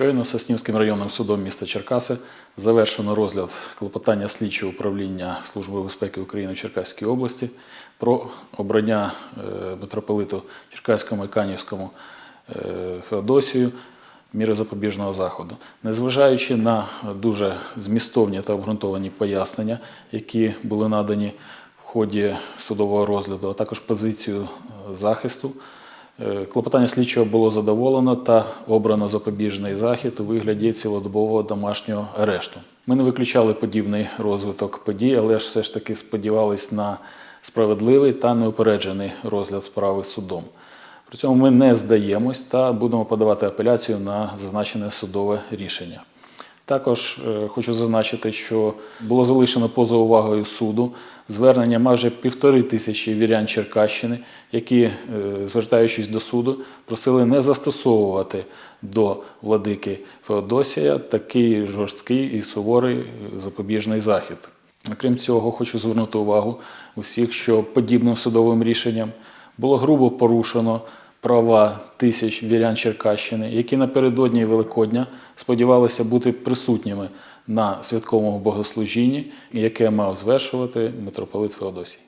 Щойно Соснівським районним судом міста Черкаси завершено розгляд клопотання слідчого управління Служби безпеки України в Черкаській області про обрання е, митрополиту Черкаському і Канівському е, Феодосію міри запобіжного заходу. Незважаючи на дуже змістовні та обґрунтовані пояснення, які були надані в ході судового розгляду, а також позицію е, захисту, Клопотання слідчого було задоволено та обрано запобіжний захід у вигляді цілодобового домашнього арешту. Ми не виключали подібний розвиток подій, але ж все ж таки сподівались на справедливий та неупереджений розгляд справи судом. При цьому ми не здаємось та будемо подавати апеляцію на зазначене судове рішення. Також е, хочу зазначити, що було залишено поза увагою суду звернення майже півтори тисячі вірян Черкащини, які, е, звертаючись до суду, просили не застосовувати до владики Феодосія такий жорсткий і суворий е, запобіжний захід. Окрім цього, хочу звернути увагу усіх, що подібним судовим рішенням було грубо порушено права тисяч вірян Черкащини, які напередодні Великодня сподівалися бути присутніми на святковому богослужінні, яке мав звершувати митрополит Феодосій.